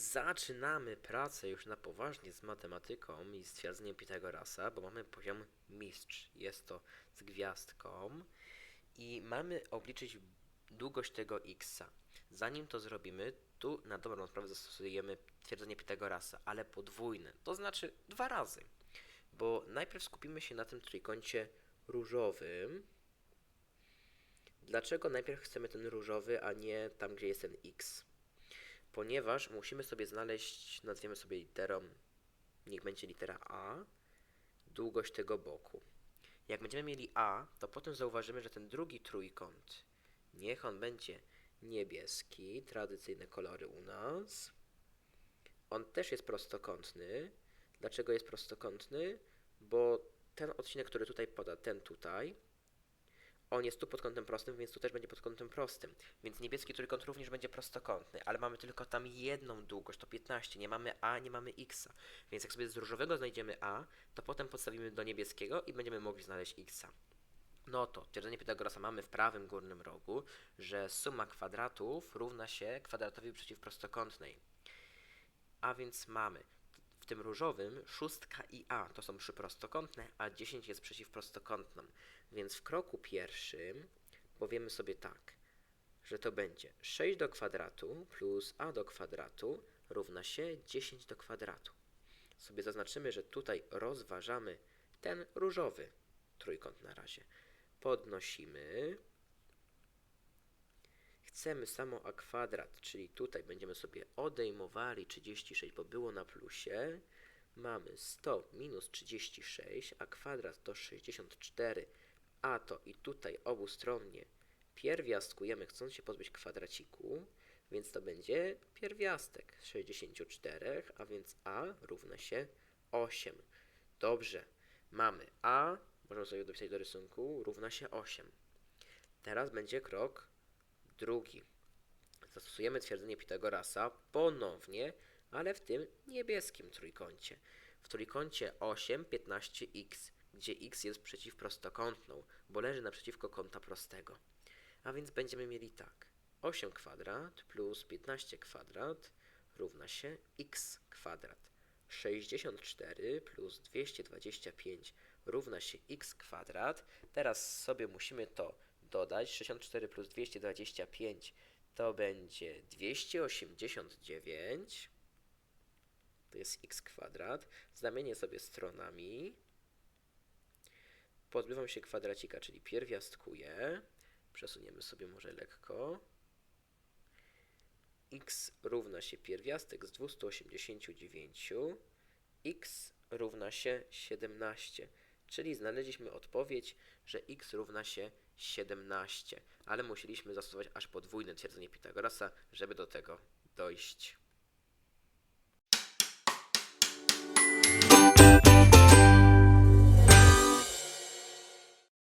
zaczynamy pracę już na poważnie z matematyką i stwierdzeniem Pitagorasa, bo mamy poziom mistrz. Jest to z gwiazdką i mamy obliczyć długość tego x. Zanim to zrobimy, tu na dobrą sprawę zastosujemy twierdzenie Pitagorasa, ale podwójne, to znaczy dwa razy. Bo najpierw skupimy się na tym trójkącie różowym. Dlaczego najpierw chcemy ten różowy, a nie tam, gdzie jest ten x? Ponieważ musimy sobie znaleźć, nazwiemy sobie literą, niech będzie litera A, długość tego boku. Jak będziemy mieli A, to potem zauważymy, że ten drugi trójkąt, niech on będzie niebieski, tradycyjne kolory u nas. On też jest prostokątny. Dlaczego jest prostokątny? Bo ten odcinek, który tutaj poda, ten tutaj, on jest tu pod kątem prostym, więc tu też będzie pod kątem prostym. Więc niebieski trójkąt również będzie prostokątny, ale mamy tylko tam jedną długość, to 15. Nie mamy A, nie mamy X. Więc jak sobie z różowego znajdziemy A, to potem podstawimy do niebieskiego i będziemy mogli znaleźć X. No to twierdzenie Pitagorasa mamy w prawym górnym rogu, że suma kwadratów równa się kwadratowi przeciwprostokątnej. A więc mamy tym różowym szóstka i a to są przyprostokątne, a 10 jest przeciwprostokątną. Więc w kroku pierwszym powiemy sobie tak, że to będzie 6 do kwadratu plus a do kwadratu równa się 10 do kwadratu. Sobie zaznaczymy, że tutaj rozważamy ten różowy trójkąt na razie. Podnosimy. Chcemy samo a kwadrat, czyli tutaj będziemy sobie odejmowali 36, bo było na plusie. Mamy 100 minus 36, a kwadrat to 64, a to i tutaj obustronnie pierwiastkujemy, chcąc się pozbyć kwadraciku, więc to będzie pierwiastek z 64, a więc a równa się 8. Dobrze, mamy a, możemy sobie dopisać do rysunku, równa się 8. Teraz będzie krok drugi. Zastosujemy twierdzenie Pitagorasa ponownie, ale w tym niebieskim trójkącie. W trójkącie 8, 15x, gdzie x jest przeciwprostokątną, bo leży naprzeciwko kąta prostego. A więc będziemy mieli tak. 8 kwadrat plus 15 kwadrat równa się x kwadrat. 64 plus 225 równa się x kwadrat. Teraz sobie musimy to dodać. 64 plus 225 to będzie 289. To jest x kwadrat. Zamienię sobie stronami. Pozbywam się kwadracika, czyli pierwiastkuję. Przesuniemy sobie może lekko. x równa się pierwiastek z 289. x równa się 17. Czyli znaleźliśmy odpowiedź, że x równa się 17. Ale musieliśmy zastosować aż podwójne twierdzenie Pitagorasa, żeby do tego dojść.